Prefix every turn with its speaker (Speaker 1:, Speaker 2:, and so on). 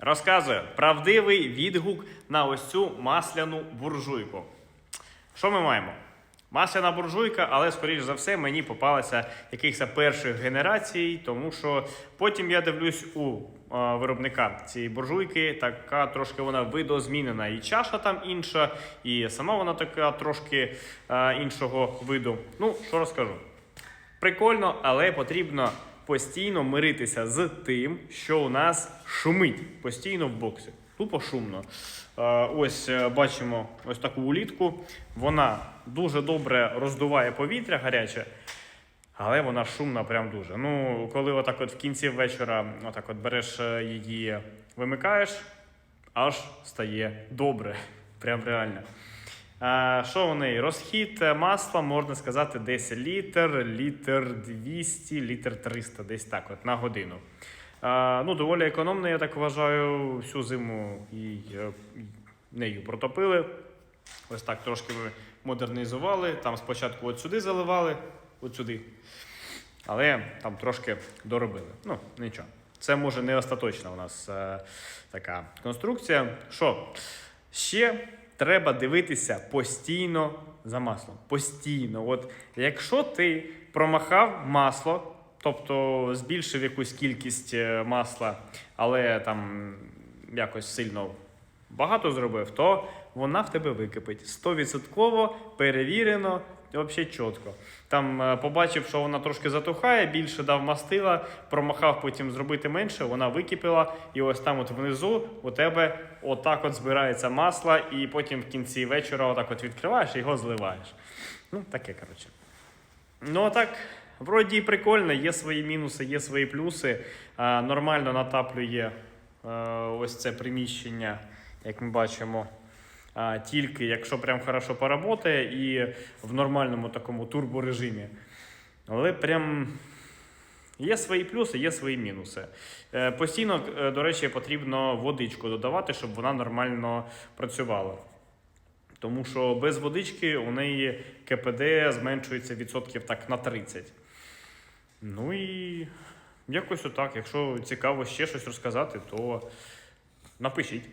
Speaker 1: Розказує правдивий відгук на ось цю масляну буржуйку. Що ми маємо? Масляна буржуйка, але, скоріш за все, мені попалася якихось перших генерацій, тому що потім я дивлюсь у е, виробника цієї буржуйки, така трошки вона видозмінена. І чаша там інша, і сама вона така трошки е, іншого виду. Ну, що розкажу. Прикольно, але потрібно постійно миритися з тим, що у нас шумить постійно в боксі. Тупо шумно. Е, Ось е, бачимо ось таку улітку. Вона дуже добре роздуває повітря гаряче, але вона шумна прям дуже. Ну, коли отак от в кінці вечора отак от береш е, її, вимикаєш, аж стає добре. Прям реально. А, що у неї? Розхід е, масла, можна сказати, десь літр, літр 200, літр 300, десь так от на годину. Ну, доволі економно, я так вважаю, всю зиму е, нею протопили. Ось так трошки модернізували. Там спочатку от сюди заливали, от сюди. Але там трошки доробили. Ну, нічого. Це може не остаточна у нас е, така конструкція. Що? Ще треба дивитися постійно за маслом. Постійно. От якщо ти промахав масло, тобто збільшив якусь кількість е, масла, але там якось сильно багато зробив, то вона в тебе википить. Стовідсотково перевірено, взагалі чітко. Там е, побачив, що вона трошки затухає, більше дав мастила, промахав потім зробити менше, вона википіла, і ось там от внизу у тебе отак от збирається масло, і потім в кінці вечора отак от відкриваєш і його зливаєш. Ну, таке, коротше. Ну, а так, вроді і прикольно, є свої мінуси, є свої плюси. А, нормально натаплює е, ось це приміщення, як ми бачимо. Тільки якщо прям хорошо поработає і в нормальному такому турборежимі. Але прям є свої плюси, є свої мінуси. Е, постійно, е, до речі, потрібно водичку додавати, щоб вона нормально працювала. Тому що без водички у неї КПД зменшується відсотків так на 30. Ну і якось отак. Якщо цікаво ще щось розказати, то напишіть.